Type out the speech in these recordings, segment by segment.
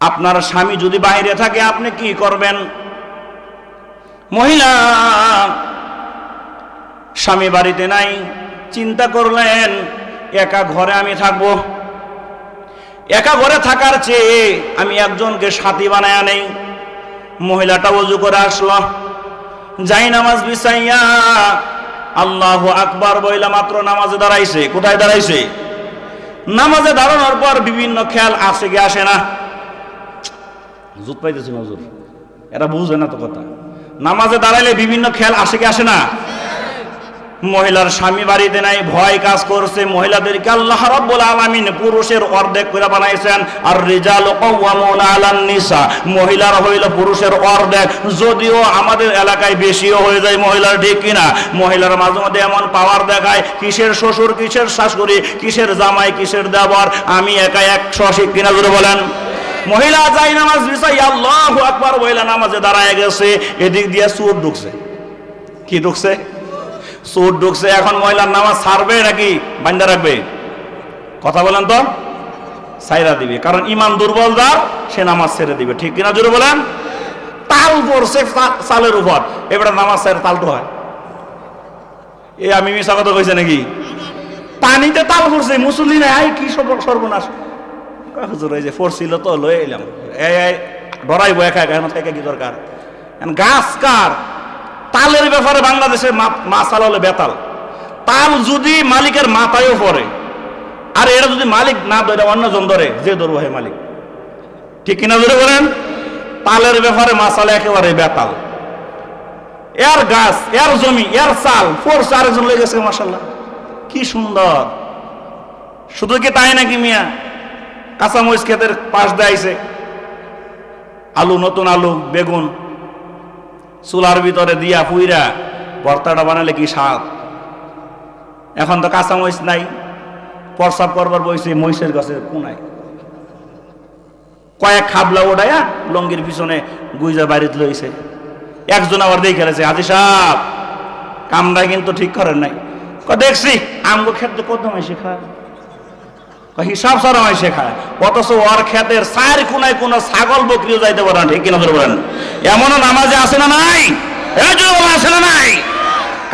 আপনার স্বামী যদি বাইরে থাকে, আপনি কি করবেন? মহিলা, স্বামী বাড়িতে নাই, চিন্তা করলেন, একা ঘরে আমি থাকব। একা ঘরে থাকার চেয়ে আমি একজনকে সাথী বানায় নেই মহিলাটা অজু করে আসলো, যাই নামাজ বিছাইয়া আল্লাহ আকবার বইলা মাত্র নামাজে দাঁড়াইছে। কোথায় দাঁড়াইছে? নামাজে দাঁড়ানোর পর বিভিন্ন খেয়াল আসে কি, আসে না। জুত পাইতেছি নজর এরা বুঝবে না তো কথা। নামাজে দাঁড়াইলে বিভিন্ন খেয়াল আসে কি আসে না? মহিলার স্বামী বাড়িতে নাই, ভয় কাজ করছে। মহিলাদেরকে আল্লাহ রাব্বুল আলামিন পুরুষের অর্ধেক করে বানাইছেন। আর রিজাল কাওয়ামুনা আলান নিসা। মহিলার হইল পুরুষের অর্ধেক। যদিও আমাদের এলাকায় বেশিও হয়ে যায় মহিলার, ঠিক কিনা? মহিলার মাঝে মধ্যে এমন পাওয়ার দেখায়, কিসের শ্বশুর, কিসের শাশুড়ি, কিসের জামাই, কিসের দেবর আমি একা একশো শিখ কিনা জুড়ে বলেন। মহিলা যাই নামাজ বিছাই আল্লাহু আকবার, মহিলা নামাজে দাঁড়ায় গেছে, এদিক দিয়ে সুর ঢুকছে। কি ঢুকছে? সুর ঢুকছে, এখন মহিলার নামাজ ছাড়বে নাকি? বান্ধা রাখবে। কথা বলেন তো? সাইরা দিবে, কারণ ইমান দুর্বল যার, সে নামাজ ছেড়ে দিবে। ঠিক কিনা জোরে বলেন? তাল পড়ছে চালের উপর, এবারে নামাজ ছেড়ে তালটো হয়। এ আমি মিশা কথা কইছে নাকি? পানিতে তাল পড়ছে, মুসল্লি নাই কি সর্ব- সর্বনাশ। হুজুর, এই যে তো লয়ে এলাম। কি দরকার? গাছ কার? তালের ব্যাপারে বাংলাদেশে বেতাল। তাল যদি মালিকের মাথায়ও পড়ে, আর এটা যদি মালিক না ধরে অন্যজন ধরে, যে ধরবো হে মালিক। ঠিক কিনা ধরে বলেন? তালের ব্যাপারে মাসালে একেবারে বেতাল। এর গাছ, এর জমি, এর চাল, ফোরস আরেকজন লেগে গেছে মাসাল্লাহ কি সুন্দর। শুধু কি তাই নাকি মিয়া? কাঁচামরিচ ক্ষেতের পাশ দেয়াইছে আলু, নতুন আলু, বেগুন, চুলার ভিতরে দিয়া পুইরা ভর্তাটা বানালে কি স্বাদ? এখন তো কাঁচামরিচ নাই প্রসাব করবার বইছে মহিষের গাছের কোনায়। কয়েক খাবলা ওডায়া লঙ্গির পিছনে গুইজা বাড়িতে লইছে। একজন আবার দেখে খেলেছে, হাজি সাহ কামরা কিন্তু ঠিক করেন নাই। দেখছি, আমগো ক্ষেত্রে কত মাসে খায়। কয় হিসাব সারা মাসে খায়। অথচ ওর ক্ষেতের চার কোনায় কোনো ছাগল বকরিও যাইতে পারে না, ঠিক কিনা ধরে বলেন? এমনও নামাজে আসে না নাই? আসে না নাই?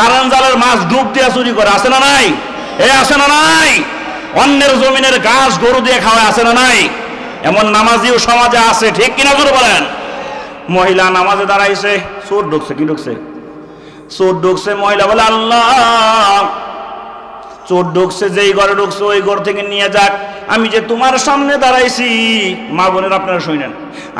কারণ জালের মাছ ডুব দিয়ে চুরি করে, আসে না নাই? এ আসে না নাই? অন্যের জমিনের ঘাস গরু দিয়ে খাওয়া আসে না নাই? এমন নামাজিও সমাজে আছে, ঠিক কিনা জোরে বলেন? মহিলা নামাজে দাঁড়াইছে, চোর ঢুকছে, কি ঢুকছে? চোর ঢুকছে মহিলা বলে, আল্লাহ চোর ঢুকছে, যেই ঘরে ঢুকছে, ওই ঘর থেকে নিয়ে যাক। আমি যে তোমার সামনে দাঁড়াইছি, মা বোনের আপনারা শুনেন।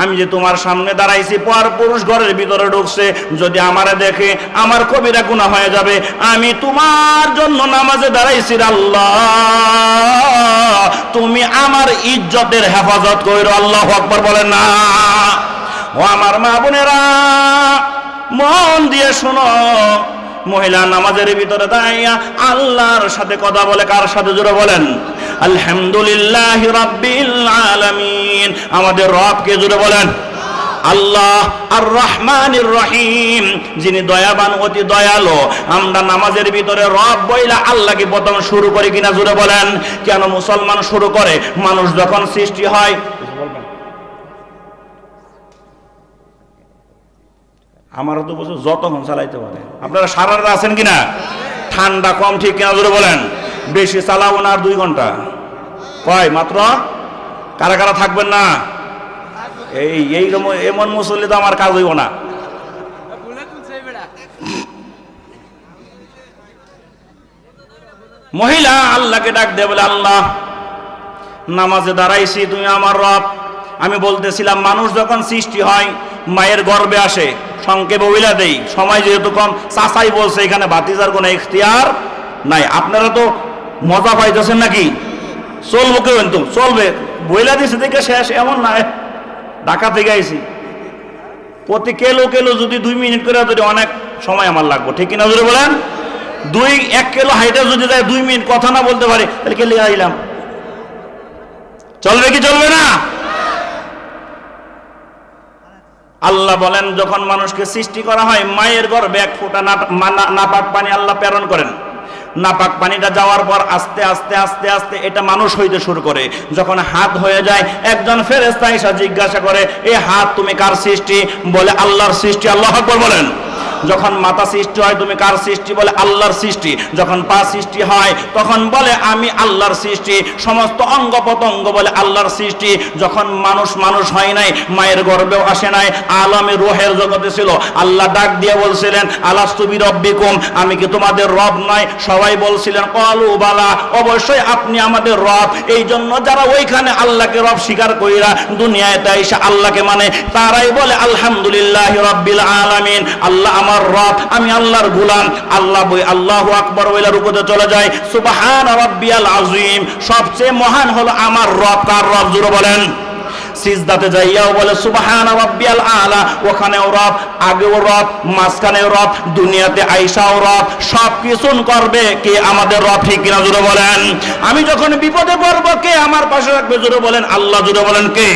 আমি যে তোমার সামনে দাঁড়াইছি, পর পুরুষ ঘরের ভিতরে ঢুকছে, যদি আমারে দেখে, আমার কবিরা গুণা হয়ে যাবে। আমি তোমার জন্য নামাজে দাঁড়াইছি আল্লাহ। তুমি আমার ইজ্জতের হেফাজত কইরো আল্লাহ আকবর বলেন না। ও আমার মা বোনেরা, মন দিয়ে শোনো। মহিলা নামাজের ভিতরে দাঁড়াইয়া আল্লাহর সাথে কথা বলে, কার সাথে জোরে বলেন? আলহামদুলিল্লাহ রাব্বিল আলামিন। আমাদের রবকে জোরে বলেন। আল্লাহ আর রহমানির রহিম। যিনি দয়াবান, অতি দয়ালো। আমরা নামাজের ভিতরে রব বইলা আল্লাহকে প্রথম শুরু করি কিনা জুড়ে বলেন। কেন মুসলমান শুরু করে? মানুষ যখন সৃষ্টি হয় আমারও তো বছর যত যতক্ষণ চালাইতে পারে। আপনারা সারা রাত আছেন কিনা? ঠান্ডা কম, ঠিক কিনা? ধরে বলেন। বেশি চালাবো না আর দুই ঘণ্টা। কয়, মাত্র? কারা কারা থাকবেন না? এই এই এমন মুসল্লি তো আমার কাজ হইব না। মহিলা, আল্লাহকে ডাক দেয় বলে, আল্লাহ, নামাজে দাঁড়াইছি, তুমি আমার রব। আমি বলতেছিলাম, মানুষ যখন সৃষ্টি হয় মায়ের গর্বে আসে, সংক্ষেপে বইলা দেই, সময় যেহেতু কম, চাচাই বলছে, এখানে বাতিজার কোনো ইখতিয়ার নাই। আপনারা তো মজা পাইতেছেন নাকি? চলবো কেউ কিন্তু, চলবে। বইলা দিছে, দেখে শেষ, এমন না ঢাকা থেকে আইছি। প্রতি কেলো কেলো যদি দুই মিনিট করে যদি অনেক সময় আমার লাগবে, ঠিক কিনা ধরে বলেন? দুই, এক কিলো হাইটে যদি যায়, দুই মিনিট কথা না বলতে পারে, তাহলে কেলে আইলাম। চলবে কি চলবে? আল্লাহ বলেন, যখন মানুষকে সৃষ্টি করা হয়, মায়ের গর্ভে এক ফোঁটা নাপাক পানি আল্লাহ প্রেরণ করেন। নাপাক পানিটা যাওয়ার পর আস্তে আস্তে আস্তে আস্তে এটা মানুষ হইতে শুরু করে। যখন হাত হয়ে যায়, একজন ফেরেস্তা এসে জিজ্ঞাসা করে এই হাত তুমি কার সৃষ্টি? বলে, আল্লাহর সৃষ্টি আল্লাহ বলেন। যখন মাথা সৃষ্টি হয়, তুমি কার সৃষ্টি বলে? আল্লাহর সৃষ্টি। যখন পা সৃষ্টি হয়, তখন বলে, আমি আল্লাহর সৃষ্টি। সমস্ত অঙ্গ প্রত্যঙ্গ বলে, আল্লাহর সৃষ্টি। যখন মানুষ মানুষ হয় নাই, মায়ের গর্ভেও আসে নাই, আলমে রোহের জগতে ছিল। আল্লাহ ডাক দিয়ে বলছিলেন আলাস্তুবি রব্বিকুম আমি কি তোমাদের রব নয়? সবাই বলছিলেন, কলু বালা, অবশ্যই আপনি আমাদের রব। এই জন্য যারা ওইখানে আল্লাহকে রব স্বীকার কইরা দুনিয়ায় তাই আল্লাহকে মানে তারাই বলে, আলহামদুলিল্লাহ রব্বিল আলামিন। আল্লাহ আমার রব, আমি আল্লাহর গুলাম। আল্লাহ বই আল্লাহ আকবর ওইলা রুকুতে চলে যায়। সুবাহান রব্বিয়াল আজিম সবচেয়ে মহান হলো আমার রব। কার রব? জুড়ে বলেন। সিজদাতে যাইয়াও বলে, সুবহান রাব্বিয়াল আলা। ওখানেও রব, আগেও রব, মাঝখানেও রব, দুনিয়াতে আইসাও রব সব কিছুন করবে কে আমাদের রব, ঠিক কিনা জুড়ে বলেন। আমি যখন বিপদে পড়ব, কে আমার পাশে রাখবে জুড়ে বলেন? আল্লাহ জুড়ে বলেন কে?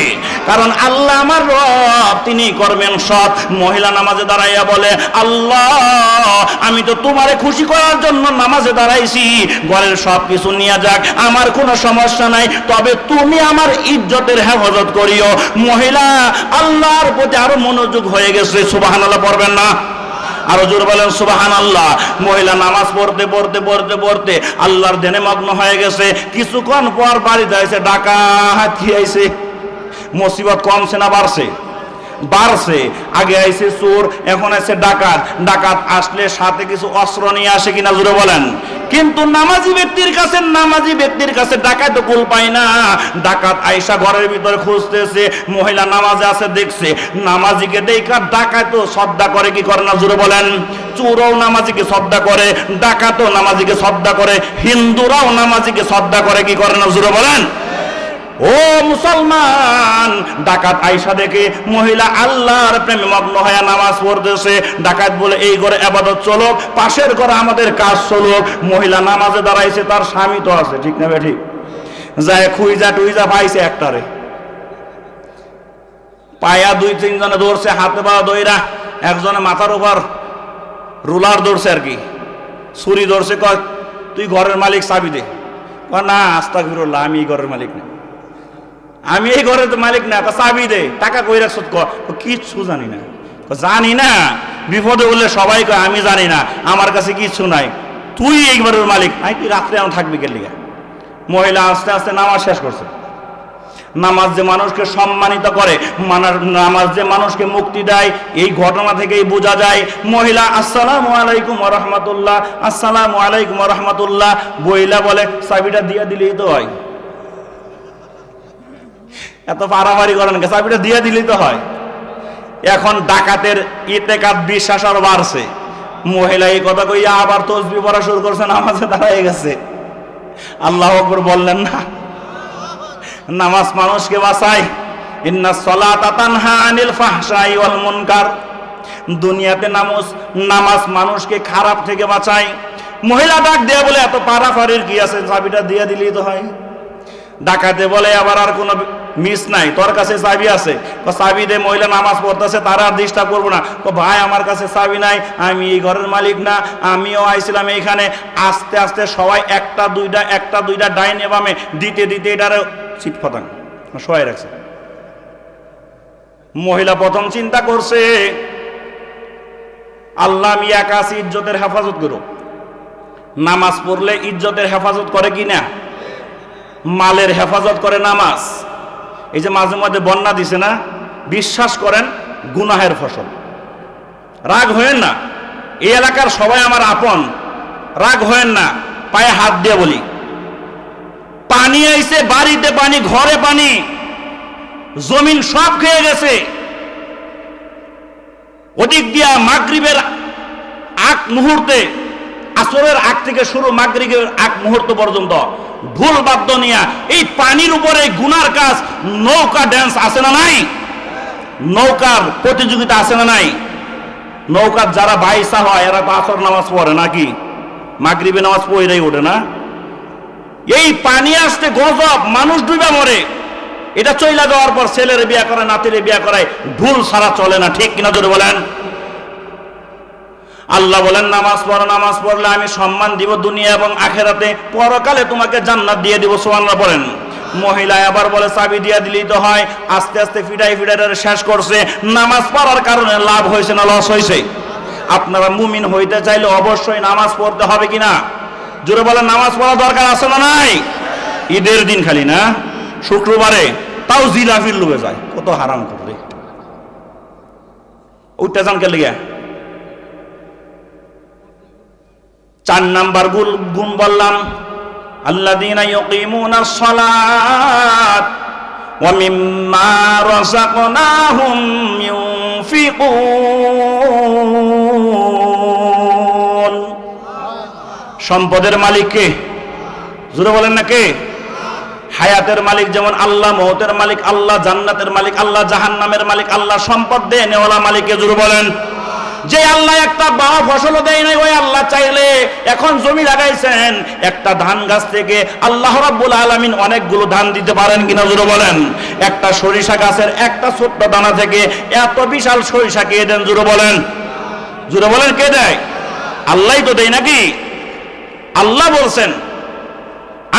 কারণ আল্লাহ আমার রব, তিনি করবেন সৎ। মহিলা নামাজে দাঁড়াইয়া বলে, আল্লাহ, আমি তো তোমারে খুশি করার জন্য নামাজে দাঁড়াইছি। ঘরের সব কিছু নিয়ে যাক, আমার কোনো সমস্যা নাই। তবে তুমি আমার ইজ্জতের হেফাজত করিও মহিলা, আল্লাহর প্রতি আরও মনোযোগ হয়ে গেছে সুবাহান আল্লাহ পড়বেন না? আরও জোর বলেন সুবাহান আল্লাহ মহিলা, নামাজ পড়তে পড়তে পড়তে পড়তে আল্লাহর দেনে মগ্ন হয়ে গেছে। কিছুক্ষণ পর বাড়িতে আইসে ডাকা হাতিয়েছে আইসে মুসিবত কমছে না, বাড়ছে। বাড়ছে। আগে আইছে চোর, এখন আছে ডাকাত। ডাকাত আসলে সাথে কিছু অস্ত্র নিয়ে আসে কিনা জুড়ে বলেন। কিন্তু নামাজি ব্যক্তির কাছে, নামাজি ব্যক্তির কাছে ডাকাত কুল পায় না। ডাকাত আইসা ঘরের ভিতরে খুঁজতেছে, মহিলা নামাজে আছে, দেখছে। নামাজিকে দেখা, ডাকাত শ্রদ্ধা করে কি করে না জুড়ে বলেন। চোরও নামাজিকে শ্রদ্ধা করে, ডাকাতও নামাজিকে শ্রদ্ধা করে, হিন্দুরাও নামাজিকে শ্রদ্ধা করে কি করে না জুড়ে বলেন। ও মুসলমান, ডাকাত আইসা দেখে মহিলা আল্লাহর প্রেমে মগ্ন হয়ে নামাজ পড়তেছে। ডাকাত বলে, এই ঘরে আবাদত চলো, পাশের ঘরে আমাদের কাজ চলো। মহিলা নামাজে দাঁড়াইছে, তার স্বামী তো আছে, ঠিক না ঠিক যায় খুইজা টুইজা পাইছে একটারে। পায়া দুই তিনজনে দৌড়ছে, হাতে পা দইরা একজনে মাথার উপর রুলার দৌড়ছে আর কি। ছুরি ধরছে, কয়, তুই ঘরের মালিক চাবি দে। না আস্তা ফিরুল্লাহ আমি ঘরের মালিক না। আমি এই ঘরের তো মালিক না, তা চাবি দে, টাকা কই রাখছ কিচ্ছু জানি না। জানি না, বিপদে বললে সবাই কয়, আমি জানি না, আমার কাছে কিচ্ছু নাই। তুই এই ঘরের মালিক আই তুই রাত্রে আমার থাকবি কে লিগা? মহিলা আস্তে আস্তে নামাজ শেষ করছে। নামাজ যে মানুষকে সম্মানিত করে নামাজ যে মানুষকে মুক্তি দেয়, এই ঘটনা থেকেই বোঝা যায়, মহিলা, আসসালামু আলাইকুম রহমতুল্লাহ, আসসালামু আলাইকুম রহমতুল্লাহ। বইলা বলে, চাবিটা দিয়ে দিলেই তো হয়। এত পারাপারি করেন? চাবিটা দিয়ে দিলেই তো হয়। এখন ডাকাতের ইতেকাত বিশ্বাস আর বাড়ছে। মহিলা এই কথা কইয়া আবার তসবি পড়া শুরু করছে, নামাজে দাঁড়ায় গেছে। আল্লাহ আকবর বললেন, না, নামাজ মানুষকে বাঁচায়। ইন্না সলাতা তানহা আনিল ফাহশাই ওয়াল মুনকার। দুনিয়াতে নামাজ নামাজ মানুষকে খারাপ থেকে বাঁচায়। মহিলা ডাক দেয়া বলে এত পারাফারির কি আছে? চাবিটা দিয়ে দিলেই তো হয়। ডাকাতে বলে, আবার আর কোনো মিস নাই, তোর কাছে চাবি আছে। চাবি দে, মহিলা নামাজ পড়তেছে, তারা আর ডিস্টার্ব করব না। ভাই, আমার কাছে চাবি নাই, আমি এই ঘরের মালিক না, আমিও আইছিলাম এইখানে। আস্তে আস্তে সবাই একটা, দুইটা একটা, দুইটা ডাইনে বামে, দিতে দিতে এটারে চিট ফতাং সবাই রাখছে। মহিলা প্রথম চিন্তা করছে, আল্লাহ আমি একা আছি, ইজ্জতের হেফাজত করো। নামাজ পড়লে ইজ্জতের হেফাজত করে কি না মালের হেফাজত করে নামাজ। এই যে মাঝে মধ্যে বন্যা দিছে না, বিশ্বাস করেন গুনাহের ফসল। রাগ হয়েন না। এই এলাকার সবাই আমার আপন। রাগ হয়েন না। পায়ে হাত দিয়ে বলি। পানি আইছে, বাড়িতে পানি, ঘরে পানি। জমিন সব খেয়ে গেছে। ওদিক দিয়া মাগরিবের আগ মুহূর্তে আসরের আগ থেকে শুরু মাগরিবের আগ মুহূর্ত পর্যন্ত ঢোল বাদ্য নিয়া এই পানির উপরে গুনার কাজ নৌকা ড্যান্স আছে না নাই? নৌকার প্রতিযোগিতা আছে না নাই? নৌকার যারা বাইসা হয়, এরা তো আসর নামাজ পড়ে নাকি? মাগরিবে নামাজ পড়েই ওঠে না? এই পানি আসতে গজব, মানুষ ডুবে মরে। এটা চইলা যাওয়ার পর ছেলের বিয়া করে, নাতিরে বিয়া করায় ঢুল সারা চলে না, ঠিক কিনা জোরে বলেন? আল্লাহ বলেন, নামাজ পড়ো, নামাজ পড়লে আমি সম্মান দিব দুনিয়া এবং আখেরাতে। পরকালে তোমাকে জান্নাত দিয়ে দিব, সুবহানাল্লাহ বলেন। মহিলা আবার বলে, চাবি দিয়ে দিলেই তো হয়, আস্তে আস্তে ফিটাই ফিটাই শেষ করছে। নামাজ পড়ার কারণে লাভ হয়েছে না লস হয়েছে? আপনারা মুমিন হইতে চাইলে অবশ্যই নামাজ পড়তে হবে কিনা? জোরে বলেন, নামাজ পড়া দরকার আছে না নাই? ঈদের দিন খালি না? শুক্রবারে তাও জিলাফির লোকে যায়। কত হারাম করে ওইটা জানকে লেগে? চার নাম্বার গুণ গুণ বললাম ইউনফিকুন। সম্পদের মালিক কে? জোরে বলেন না কে? হায়াতের মালিক যেমন আল্লাহ, মহতের মালিক আল্লাহ, জান্নাতের মালিক আল্লাহ, জাহান্নামের মালিক আল্লাহ, সম্পদ দেয় নেওয়ালা মালিককে জুড়ে বলেন। যে আল্লাহ একটা বা ফসলও দেয় নাই, ওই আল্লাহ চাইলে এখন জমি লাগাইছেন। একটা ধান গাছ থেকে আল্লাহ রাব্বুল আলামিন অনেকগুলো ধান দিতে পারেন কিনা জোরে বলেন। একটা সরিষা গাছের একটা ছোট্ট দানা থেকে এত বিশাল সরিষা কে দেন জোরে বলেন। জোরে বলেন কে দেয়? আল্লাহই তো দেয় নাকি? আল্লাহ বলছেন,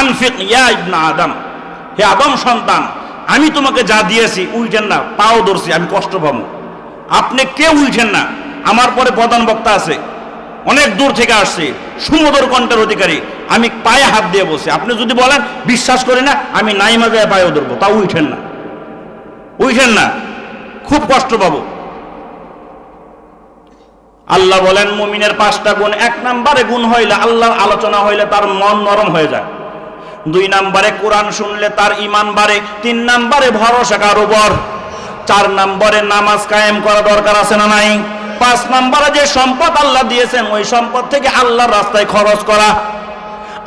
আনফিক ইয়া ইবনা আদম, হে আদম সন্তান, আমি তোমাকে যা দিয়েছি উইঠেন না, পাও ধরছি, আমি কষ্ট পাবো। আপনি কে উইঠেন না? আমার পরে প্রধান বক্তা আছে, অনেক দূর থেকে আসছে, সুমধুর কণ্ঠের অধিকারী, আমি পায়ে হাত দিয়ে বসে আপনি যদি বলেন, বিশ্বাস করি না, আমি নাইমা যায় পায়ে ধরবো তা উঠেন না। উঠেন না। খুব কষ্ট পাবো। আল্লাহ বলেন, মুমিনের পাঁচটা গুণ, এক নম্বরে গুণ হইলে, আল্লাহর আলোচনা হইলে তার মন নরম হয়ে যায়। দুই নম্বরে কোরআন শুনলে তার ইমান বাড়ে, তিন নম্বরে ভরসা কার উপর। চার নম্বরে নামাজ কায়েম করা দরকার আছে না নাই? পাঁচ নম্বরে যে সম্পদ আল্লাহ দিয়েছেন, ওই সম্পদ থেকে আল্লাহর রাস্তায় খরচ করা।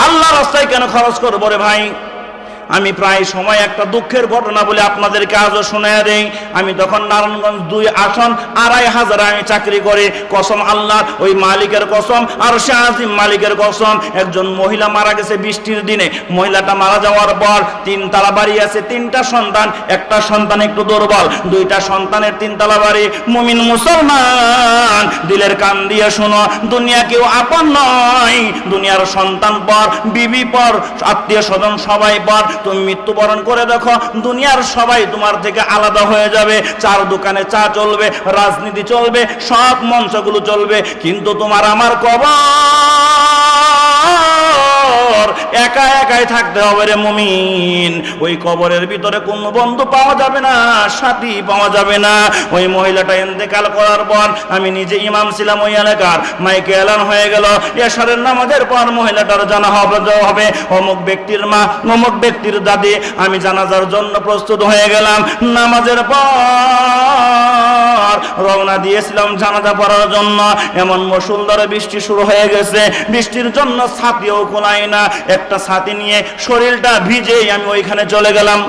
আল্লাহ রাস্তায় কেন খরচ করব রে ভাই? আমি প্রায় সময় একটা দুঃখের ঘটনা বলে আপনাদেরকে আজও শোনা দেই। আমি তখন নারায়ণগঞ্জ দুই আসন, আড়াই হাজার আমি চাকরি করে। কসম আল্লাহ, ওই মালিকের কসম আর আজিম মালিকের কসম। একজন মহিলা মারা গেছে বৃষ্টির দিনে। মহিলাটা মারা যাওয়ার পর তিন তালা বাড়ি আছে, তিনটা সন্তান। একটা সন্তান একটু দুর্বল, দুইটা সন্তানের তিন তালা বাড়ি। মুমিন মুসলমান, দিলের কান দিয়ে শোনো, দুনিয়া কেউ আপন নয়। দুনিয়ার সন্তান পর, বিবি পর, আত্মীয় স্বজন সবাই পর তুমি মৃত্যুবরণ করে দেখো, দুনিয়ার সবাই তোমার থেকে আলাদা হয়ে যাবে। চার দোকানে চা চলবে, রাজনীতি চলবে, সব মঞ্চগুলো চলবে কিন্তু তোমার আমার কবর একা একাই থাকতে হবে রে মুমিন। ওই কবরের ভিতরে কোনো বন্ধু পাওয়া যাবে না, সাথী পাওয়া যাবে না। ওই মহিলাটা ইন্তেকাল করার পর আমি নিজে ইমাম ছিলাম ওই এলাকার। মাইকে এলান হয়ে গেল। এশারের নামাজের পর মহিলাটার জানা হবে অমুক ব্যক্তির মা, অমুক ব্যক্তির দাদি। আমি জানাজার জন্য প্রস্তুত হয়ে গেলাম। নামাজের পর রওনা দিয়েছিলাম জানাজা পড়ার জন্য। এমন মুসুলধারে বৃষ্টি শুরু হয়ে গেছে। বৃষ্টির জন্য ছাতিও খোলাই না। একটা ছাতি নিয়ে শরীরটা ভিজে আমি ওইখানে চলে গেলাম।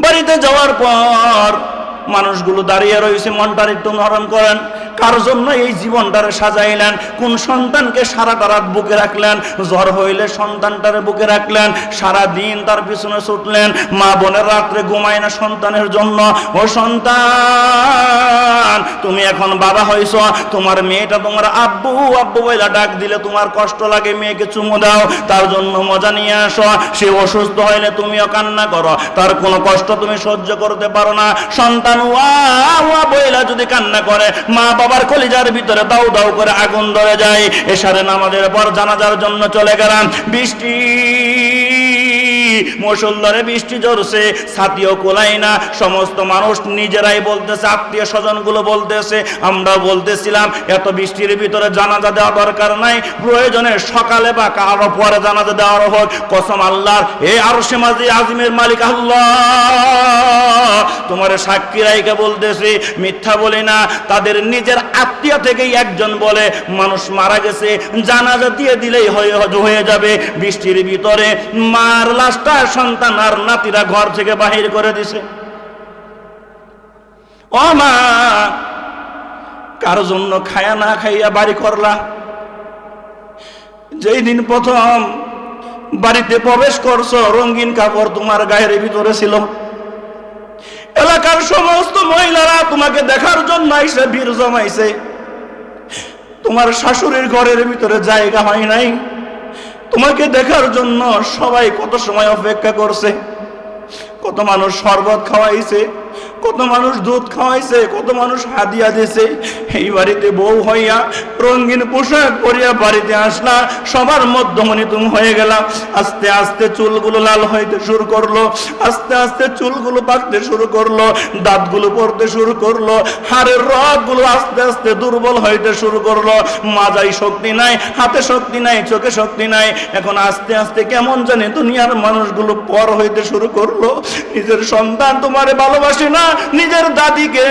বাড়িতে যাওয়ার পর মানুষগুলো দাঁড়িয়ে রয়েছে, মনটার একটু নরম করেন। কার জন্য এই জীবনটারে সাজাইলেন? কোন সন্তানকে সারাটা রাত বুকে রাখলেন? জ্বর হইলে সন্তানটারে বুকে রাখলেন। সারা দিন তার পিছনে ছুটলেন। মা বোনের রাত্রে ঘুমায় না সন্তানের জন্য। ও সন্তান, তুমি এখন বাবা হইছ। তোমার মেয়েটা তোমার আব্বু আব্বু বইলা ডাক দিলে তোমার কষ্ট লাগে, মেয়েকে চুমু দাও। তার জন্য মজা নিয়ে আসো। সে অসুস্থ হইলে তুমিও কান্না করো। তার কোনো কষ্ট তুমি সহ্য করতে পারো না। সন্তান ওয়া বইলা যদি কান্না করে, মা বাবার কলিজার ভিতরে দাউ দাউ করে আগুন ধরে যায়। এসারে নামাজের পর জানাজার জন্য চলে গেলাম। বৃষ্টি মুসলধারে বৃষ্টি জোরছে ছাতিও কোলাই না, সমস্ত মানুষ নিজেরাই বলতেছে, আত্মীয় স্বজনগুলো বলতেছে আমরা বলতেছিলাম, এত বৃষ্টির ভিতরে জানাজা দেওয়া দরকার নাই, প্রয়োজনে সকালে বা কারও পরে জানাজা দেওয়ার হোক, কসম আল্লাহর সমাজি আজিমের মালিক আল্লাহ, তোমার সাক্ষী রাইকে বলতেছি, মিথ্যা বলি না, তাদের নিজের আত্মীয় থেকেই একজন বলে, মানুষ মারা গেছে, জানাজা দিয়ে দিলেই হয়ে হয়ে যাবে, বৃষ্টির ভিতরে মার লাশটা সন্তান আর নাতিরা ঘর থেকে বাহির করে দিছে। ও মা, কার জন্য খায়া না খাইয়া বাড়ি করলা? যেই দিন প্রথম বাড়িতে প্রবেশ করছ, রঙিন কাপড় তোমার গায়ের ভিতরে ছিল। এলাকার সমস্ত মহিলারা তোমাকে দেখার জন্য আইসে ভিড় জমাইছে। তোমার শাশুড়ির ঘরের ভিতরে জায়গা হয় নাই। তোমাকে দেখার জন্য সবাই কত সময় অপেক্ষা করছে? কত মানুষ শরবত খাওয়াইছে? কত মানুষ দুধ খাওয়াইছে, কত মানুষ হাদিয়া দিছে। এই বাড়িতে বউ হইয়া রঙিন পোশাক পরিয়া বাড়িতে আসলা, সবার মধ্যমণি তুমি হয়ে গেলা। আস্তে আস্তে চুলগুলো লাল হইতে শুরু করল, আস্তে আস্তে চুলগুলো পাকতে শুরু করল, দাঁতগুলো পড়তে শুরু করল, হাড়ের রগগুলো আস্তে আস্তে দুর্বল হইতে শুরু করল। মাজাই শক্তি নাই, হাতে শক্তি নাই, চোখে শক্তি নাই। এখন আস্তে আস্তে কেমন জানে দুনিয়ার মানুষগুলো পর হইতে শুরু করল। নিজের সন্তান তোমারে ভালোবাসে না নিজের দাদিকে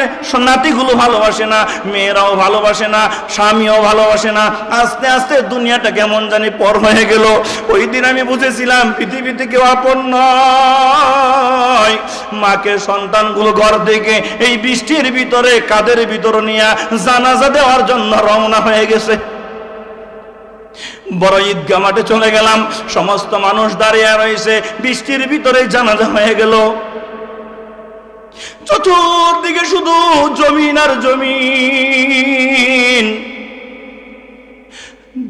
নাতিগুলো ভালোবাসে না, মেয়েরাও ভালোবাসে না, স্বামীও ভালোবাসে না, আস্তে আস্তে দুনিয়াটা কেমন জানি পর হয়ে গেল। ওই দিন আমি বুঝেছিলাম, পৃথিবীতে কেউ আপন নয়। মাকে সন্তানগুলো ঘর থেকে এই বৃষ্টির ভিতরে, কাদের ভিতরে নিয়ে জানাজা দেওয়ার জন্য রওনা হয়ে গেছে। বড় ঈদগা মাঠে চলে গেলাম, সমস্ত মানুষ দাঁড়িয়ে রয়েছে, বৃষ্টির ভিতরে জানাজা হয়ে গেল। চতুর্দিকে শুধু জমিন আর জমিন।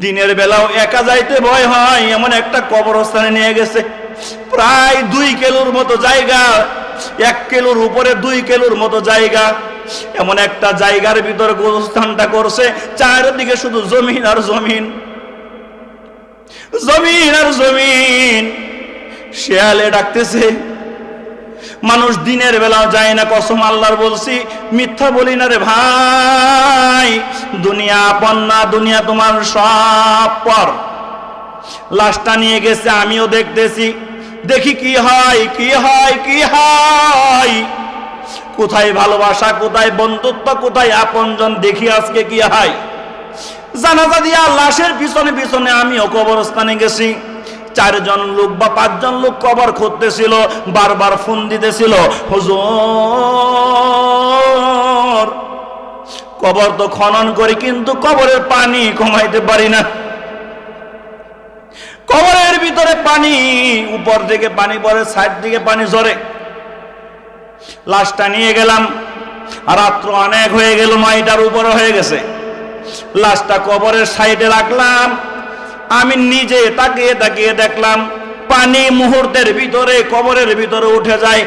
দিনের বেলাও একা যাইতে ভয় হয়, এমন একটা কবরস্থানে নিয়ে গেছে। প্রায় দুই কিলোর মতো জায়গা, এক কিলোর উপরে দুই কিলোর মতো জায়গা। এমন একটা জায়গার ভিতরে গোস্থানটা করছে, চারিদিকে শুধু জমিন আর জমিন। জমিন আর জমিন। শেয়ালে ডাকতেছে মানুষ দিনের বেলাও যায় না, কসম আল্লাহর বলছি, মিথ্যা বলি না রে ভাই। দুনিয়া আপন না, দুনিয়া তোমার সব পর। লাশটা নিয়ে গেছে, আমিও দেখতেছি। দেখি কি হয় কি হয় কি হয়। কোথায় ভালোবাসা, কোথায় বন্ধুত্ব, কোথায় আপনজন, দেখি আজকে কি হয়। জানাজা দিয়া লাশের পিছনে পিছনে আমিও কবরস্থানে গেছি। চারজন লোক বা পাঁচজন লোক কবর খুঁজতেছিল, বারবার ফোন দিতেছিল, হুজুর, কবর তো খনন করি, কিন্তু কবরের পানি কমাইতে পারি না। কবরের ভিতরে পানি, উপর থেকে পানি পড়ে, সাইড থেকে পানি ঝরে। লাশটা নিয়ে গেলাম, রাত্র অনেক হয়ে গেল নয়টার উপরে হয়ে গেছে। লাশটা কবরের সাইডে রাখলাম আমি নিজে তাকিয়ে তাকিয়ে দেখলাম, পানি মুহূর্তের ভিতরে, কবরের ভিতরে উঠে যায়।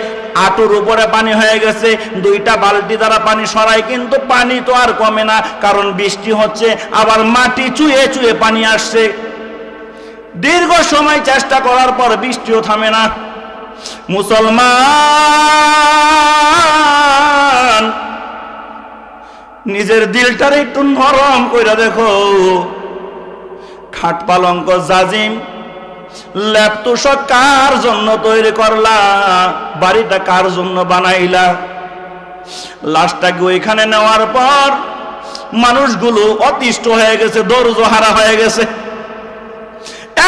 আটুর উপরে পানি হয়ে গেছে, দুইটা বালতি দ্বারা পানি সরাই কিন্তু পানি তো আর কমে না, কারণ বৃষ্টি হচ্ছে, আবার মাটি চুয়ে চুয়ে পানি আসছে। দীর্ঘ সময় চেষ্টা করার পর বৃষ্টিও থামে না। মুসলমান, নিজের দিলটারে একটু নরম কইরা দেখো। খাট পালঙ্ক জাজিম ল্যাপটুস কার জন্য তৈরি করলা? বাড়িটা কার জন্য বানাইলা? লাশটাকে ওইখানে নেওয়ার পর মানুষগুলো অতিষ্ঠ হয়ে গেছে, দর্জ হারা হয়ে গেছে?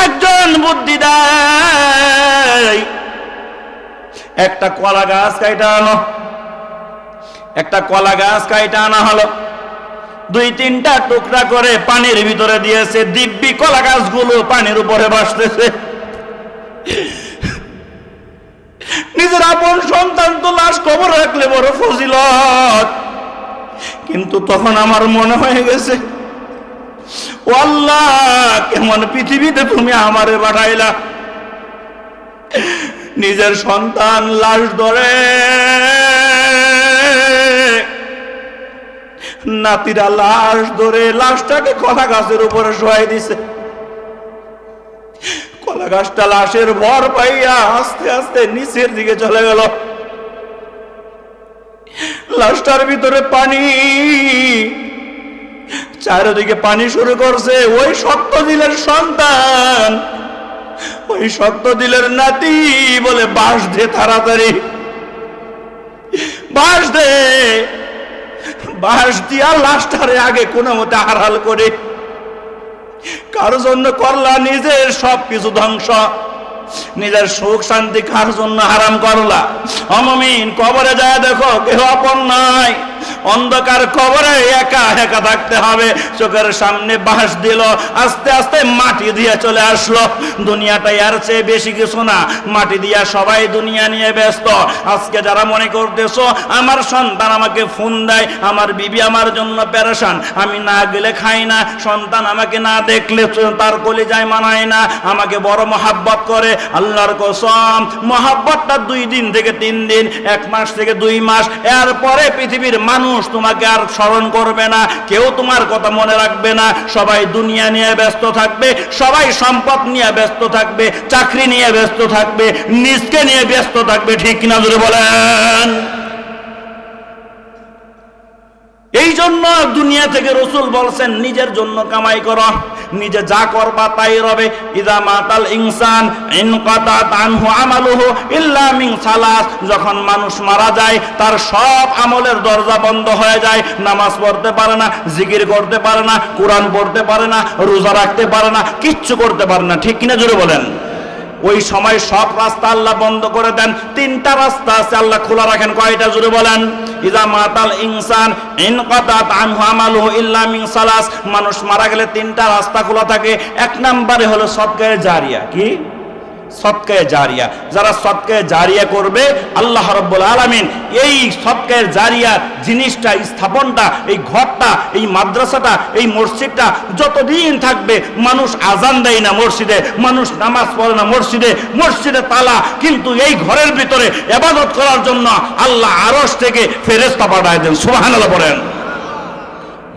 একজন বুদ্ধি দেয়, একটা কলা গাছ কাইটা আনো, একটা কলা গাছ কাইটা আনা হলো। দুই তিনটা টুকরা করে পানির ভিতরে দিয়েছে, দিব্যি কলা গাছগুলো পানির উপরে ভাসতেছে। নিজের আপন সন্তান তো লাশ কবর রাখলে বড় ফজিলত। কিন্তু তখন আমার মনে হয়ে গেছে, ও আল্লাহ, কেমন পৃথিবীতে তুমি আমারে পাঠাইলা। নিজের সন্তান লাশ ধরে নাতিরা লাশ ধরে লাশটাকে কলা গাছের উপরে শোয়াই দিছে। কলা গাছটা লাশের ভর পাইয়া আস্তে আস্তে নিচের দিকে চলে গেল। লাশটার ভিতরে পানি। চারিদিকে পানি শুরু করছে ওই শক্ত দিলের সন্তান। ওই শক্ত দিলের নাতি বলে বাস দে তাড়াতাড়ি। বাস দে। বাস দিয়া লাস্টারে আগে কোনো মতে হারাল করে। কার জন্য করলা নিজের সব কিছু ধ্বংস? নিজের সুখ শান্তি কার জন্য হারাম করলা? অমমিন কবরে যায় দেখো, কেহ অপর নাই। অন্ধকার কবরে একা একা থাকতে হবে। চোখের সামনে বাঁশ দিল, আস্তে আস্তে মাটি দিয়ে চলে আসলো। দুনিয়াটা আর চেয়ে বেশি কিছু না। মাটি দিয়া সবাই দুনিয়া নিয়ে ব্যস্ত। আজকে যারা মনে করতেছো, আমার সন্তান আমাকে ফোন দেয়, আমার বিবি আমার জন্য প্যারেশান আমি না গেলে খাই না, সন্তান আমাকে না দেখলে তার কলে যায় মানায় না, আমাকে বড় মহাব্বত করে, আল্লাহর কসম, মহাব্বতটা দুই দিন থেকে তিন দিন, এক মাস থেকে দুই মাস, এরপরে পৃথিবীর মানুষ তোমাকে আর স্মরণ করবে না, কেউ তোমার কথা মনে রাখবে না, সবাই দুনিয়া নিয়ে ব্যস্ত থাকবে, সবাই সম্পদ নিয়ে ব্যস্ত থাকবে, চাকরি নিয়ে ব্যস্ত থাকবে নিজকে নিয়ে ব্যস্ত থাকবে, ঠিক কিনা ধরে বলেন? এই জন্য দুনিয়া থেকে রসুল বলছেন, নিজের জন্য কামাই করো। নিজে যা করবা তাই রবে। ইদা মাতাল ইনসান ইনকাতা তানহু আমালুহু ইল্লা মিন সালাস। যখন মানুষ মারা যায়, তার সব আমলের দরজা বন্ধ হয়ে যায়। নামাজ পড়তে পারে না, জিকির করতে পারে না, কোরআন পড়তে পারে না, রোজা রাখতে পারে না, কিচ্ছু করতে পারে না। ঠিক কিনা জোরে বলেন? ওই সময় সব রাস্তা আল্লাহ বন্ধ করে দেন। তিনটা রাস্তা আছে, আল্লাহ খোলা রাখেন। কয়টা? জুড়ে বলেন। ইজা মাতাল ইনসান, ইন কাতাত আনহু আমালুহু ইল্লা মিন সালাস। মানুষ মারা গেলে তিনটা রাস্তা খোলা থাকে। এক নম্বরে হলো সদকায়ে জারিয়া। কি? সৎকায় জারিয়া। যারা সৎকায় জারিয়া করবে, আল্লাহ রব্বুল আলামিন এই সৎকায় জারিয়া জিনিসটা স্থাপনটা, এই ঘরটা, এই মাদ্রাসাটা, এই মসজিদটা যতদিন থাকবে, মানুষ আজান দেয় না মসজিদে, মানুষ নামাজ পড়ে না মসজিদে মসজিদে তালা কিন্তু এই ঘরের ভিতরে এবাদত করার জন্য আল্লাহ আরস থেকে ফেরেস্তা পাঠায় দেন। সুবহানাল্লাহ বলেন।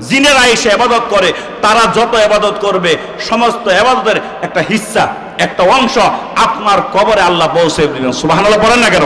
জিনেরা এসে এবাদত করে, তারা যত এবাদত করবে, সমস্ত এবাদতের একটা হিস্সা একটা অংশ আপনার কবরে আল্লাহ পৌঁছে দিলেন সুবাহ বলেন না কেন?